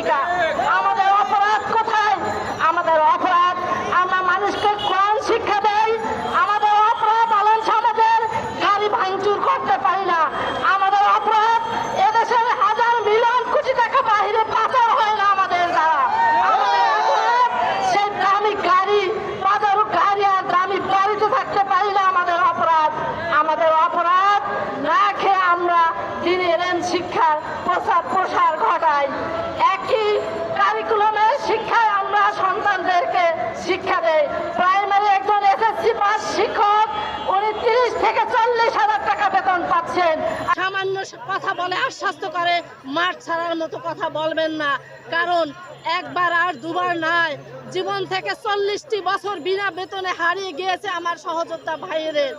ভূমিকা। আমাদের অপরাধ কোথায়? আমাদের অপরাধ, আমরা মানুষকে কোরআন শিক্ষা দেই। আমাদের অপরাধ আলেন সমাজের গাড়ি ভাঙচুর করতে পারি না। আমাদের অপরাধ, এদেশের হাজার মিলিয়ন কোটি টাকা বাহিরে পাচার হয় না আমাদের দ্বারা। সেই দামি গাড়ি বাজারও গাড়ি আর দামি বাড়িতে থাকতে পারি না আমাদের অপরাধ। আমাদের অপরাধ না খেয়ে আমরা দিনের শিক্ষার প্রসার প্রসার শিক্ষা দেয়। প্রাইমারি একজন এসএসসি পাস শিক্ষক, উনি তিরিশ থেকে চল্লিশ হাজার টাকা বেতন পাচ্ছেন। সামান্য কথা বলে আশ্বস্ত করে, মাঠ ছাড়ার মতো কথা বলবেন না। কারণ একবার আর দুবার নাই জীবন থেকে চল্লিশটি বছর বিনা বেতনে হারিয়ে গিয়েছে আমার সহযোদ্ধা ভাইয়েদের।